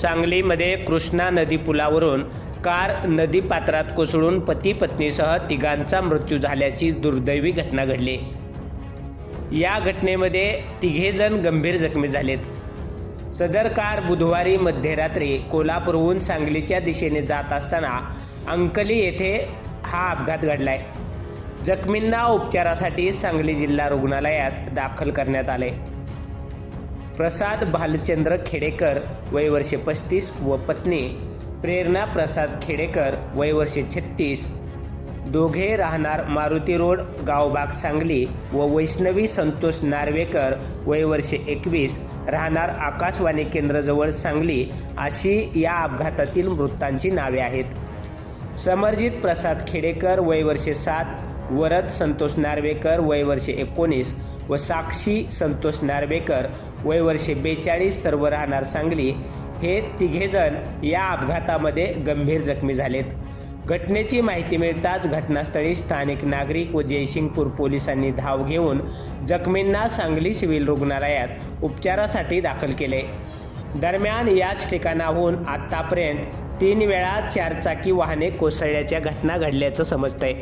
सांगलीमध्ये कृष्णा नदी पुलावरून कार नदी पात्रात कोसळून पती पत्नीसह तिघांचा मृत्यू झाल्याची दुर्दैवी घटना घडली. या घटनेमध्ये तिघेजण गंभीर जखमी झालेत. सदर कार बुधवारी मध्यरात्री कोल्हापूरहून सांगलीच्या दिशेने जात असताना अंकली येथे हा अपघात घडलाय. जखमींना उपचारासाठी सांगली जिल्हा रुग्णालयात दाखल करण्यात आले. प्रसाद भालचंद्र खेडेकर वय पस्तीस व पत्नी प्रेरणा प्रसाद खेडेकर वय छत्तीस. दोघे राहणार मारुती रोड गावबाग सांगली व वैष्णवी संतोष नार्वेकर वय एकवीस राहणार आकाशवाणी केंद्रजवळ सांगली अशी या अपघातातील मृतांची नावे आहेत. समरजित प्रसाद खेडेकर वय सात वरद संतोष नार्वेकर वय वर्षे एकोणीस व साक्षी संतोष नार्वेकर वय वर्षे बेचाळीस सर्व राहणार सांगली हे तिघेजण या अपघातामध्ये गंभीर जखमी झालेत. घटनेची माहिती मिळताच घटनास्थळी स्थानिक नागरिक व जयसिंगपूर पोलिसांनी धाव घेऊन जखमींना सांगली सिव्हिल रुग्णालयात उपचारासाठी दाखल केले. दरम्यान याच ठिकाणाहून आतापर्यंत तीन वेळा चारचाकी वाहने कोसळल्याच्या घटना घडल्याचं समजतंय.